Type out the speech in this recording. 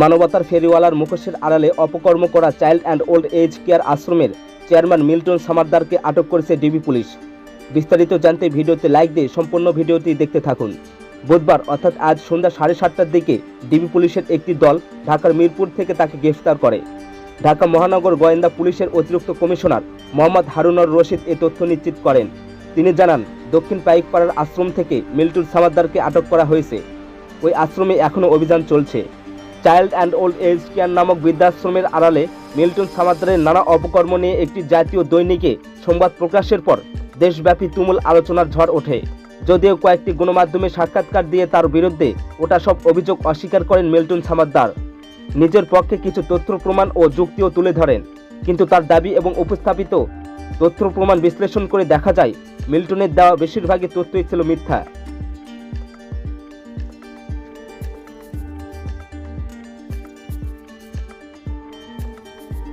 মানবতার ফেরিওয়ালার মুখোশের আড়ালে অপকর্ম করা child and old age care আশ্রমের চেয়ারম্যান মিল্টন সামাদ্দারকে আটক করেছে ডিবি পুলিশ। বিস্তারিত জানতে ভিডিওতে লাইক দিয়ে সম্পূর্ণ ভিডিওটি দেখতে থাকুন। বুধবার, অর্থাৎ আজ সন্ধ্যা সাড়ে সাতটার দিকে ডিবি পুলিশের একটি দল ঢাকার মিরপুর থেকে তাকে গ্রেফতার করে। ঢাকা মহানগর গোয়েন্দা পুলিশের অতিরিক্ত কমিশনার মোহাম্মদ হারুনর রশিদ এ তথ্য নিশ্চিত করেন। তিনি জানান, দক্ষিণ পাইকপাড়ার আশ্রম থেকে মিল্টুর সামাদ্দারকে আটক করা হয়েছে। ওই আশ্রমে এখনও অভিযান চলছে। Child and old age care নামক বৃদ্ধাশ্রমের আড়ালে মিল্টন সামাদ্দারের নানা অপকর্ম নিয়ে একটি জাতীয় দৈনিকে সংবাদ প্রকাশের পর দেশব্যাপী তুমুল আলোচনার ঝড় ওঠে। যদিও কয়েকটি গণমাধ্যমে সাক্ষাৎকার দিয়ে তার বিরুদ্ধে ওটা সব অভিযোগ অস্বীকার করেন মিল্টন সামাদ্দার। নিজের পক্ষে কিছু তথ্য প্রমাণ ও যুক্তিও তুলে ধরেন। কিন্তু তার দাবি এবং উপস্থাপিত তথ্য প্রমাণ বিশ্লেষণ করে দেখা যায়, মিল্টনের দেওয়া বেশিরভাগই তথ্যই ছিল মিথ্যা।